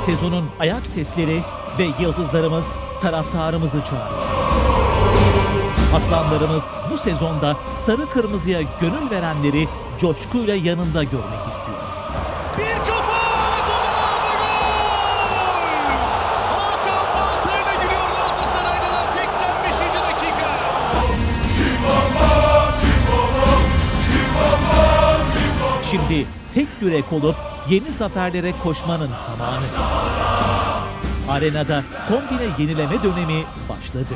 Sezonun ayak sesleri ve yıldızlarımız taraftarımızı çağırıyor. Aslanlarımız bu sezonda sarı kırmızıya gönül verenleri coşkuyla yanında görmek istiyor. Bir kafa Şimdi tek yürek olup yeni zaferlere koşmanın zamanı. Arenada kombine yenileme dönemi başladı.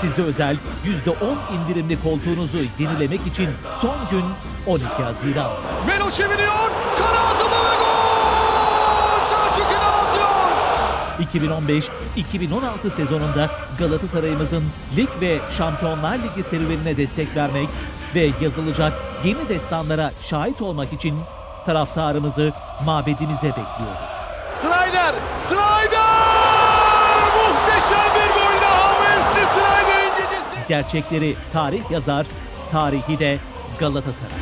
Size özel %10 indirimli koltuğunuzu yenilemek için son gün 12 Haziran. Melo çeviriyor. Karaazılı 2015-2016 sezonunda Galatasaray'ımızın lig ve Şampiyonlar Ligi serüvenine destek vermek ve yazılacak yeni destanlara şahit olmak için taraftarımızı mabedimize bekliyoruz. Snyder! Snyder! Muhteşem bir gol daha Wesley Snyder'in gecesi. Gerçekleri tarih yazar, tarihi de Galatasaray.